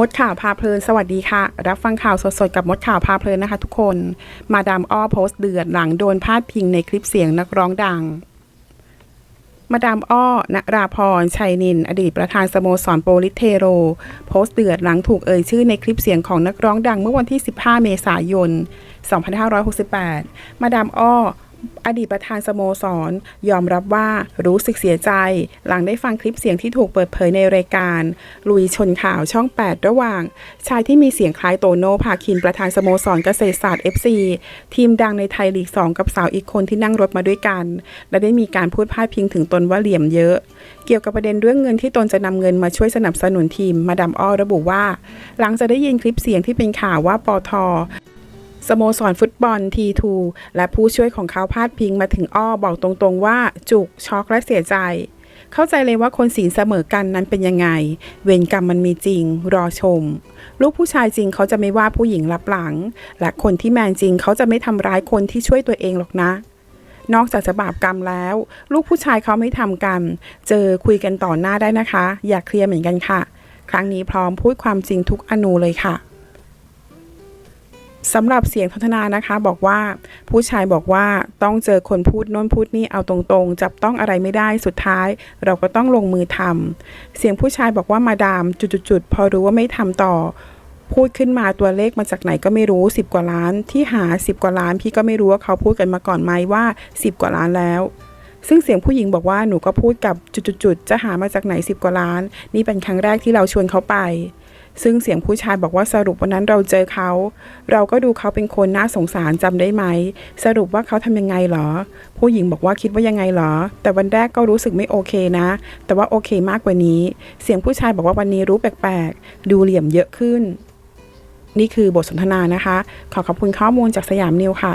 มดข่าวพาเพลินสวัสดีค่ะ รับฟังข่าวสดๆ กับมดข่าวพาเพลินนะคะทุกคน มาดามอ้อโพสต์เดือดหลังโดนพาดพิงในคลิปเสียงนักร้องดัง มาดามอ้อนราพร ชัยนิน อดีตประธานสโมสรโปลิเทโร โพสต์เดือดหลังถูกเอ่ยชื่อในคลิปเสียงของนักร้องดังเมื่อวันที่ 15 เมษายน 2568 มาดามอ้อ อดีตประธานสโมสร ยอมรับว่ารู้สึกเสียใจ หลังได้ฟังคลิปเสียงที่ถูกเปิดเผยในรายการ ลุยชนข่าวช่อง 8 ระหว่าง ชายที่มีเสียงคล้ายโตโน่ภาคินประธานสโมสรเกษตรศาสตร์ FC ทีมดังในไทยลีก 2 กับสาวอีกคนที่นั่งรถมาด้วยกัน และได้มีการพูดพาดพิงถึงตนว่าเหลี่ยมเยอะ เกี่ยวกับประเด็นเรื่องเงินที่ตนจะนำเงินมาช่วยสนับสนุนทีมมาดามอ้อระบุว่า หลังจากได้ยินคลิปเสียงที่เป็นข่าวว่าปอท สโมสรฟุตบอลทีทูและผู้ช่วยของเขาพาดพิงมาถึงอ้อบอกตรงๆว่าจุกช็อกและเสียใจ เข้าใจเลยว่าคนศีลเสมอกันนั้นเป็นยังไง เวรกรรมมันมีจริง รอชม ลูกผู้ชายจริงเขาจะไม่ว่าผู้หญิงรับหลัง และคนที่แมนจริงเขาจะไม่ทำร้ายคนที่ช่วยตัวเองหรอกนะ นอกจากจะบาปกรรมแล้ว ลูกผู้ชายเขาไม่ทำกันเจอคุยกันต่อหน้าได้นะคะ อยากเคลียร์เหมือนกันค่ะ ครั้งนี้พร้อมพูดความจริงทุกอนูเลยค่ะ สำหรับเสียงทนนานะคะ บอกว่าผู้ชายบอกว่าต้องเจอคนพูดโน้นพูดนี่เอาตรงๆ จับต้องอะไรไม่ได้สุดท้าย เราก็ต้องลงมือทำเสียงผู้ชายบอกว่ามาดามจุดๆพอรู้ว่าไม่ทำต่อ พูดขึ้นมาตัวเลขมาจากไหนก็ไม่รู้ 10 กว่าล้าน ที่หา 10 กว่าล้าน พี่ก็ไม่รู้ว่าเขาพูดกันมาก่อนไหมว่า 10 กว่าล้านแล้วซึ่งเสียงผู้หญิงบอกว่าหนูก็พูดกับจุดๆๆจะหามาจากไหน 10 กว่าล้าน นี่เป็นครั้งแรกที่เราชวนเขาไป ซึ่งเสียงผู้ชายบอกว่าสรุปวันนั้นเราเจอเขา เราก็ดูเขาเป็นคนน่าสงสารจำได้ไหม สรุปว่าเขาทำยังไงเหรอ ผู้หญิงบอกว่าคิดว่ายังไงเหรอ แต่วันแรกก็รู้สึกไม่โอเคนะ แต่ว่าโอเคมากกว่านี้ เสียงผู้ชายบอกว่าวันนี้รู้แปลกๆ ดูเหลี่ยมเยอะขึ้น นี่คือบทสนทนานะคะ ขอขอบคุณข้อมูลจากสยามนิวค่ะ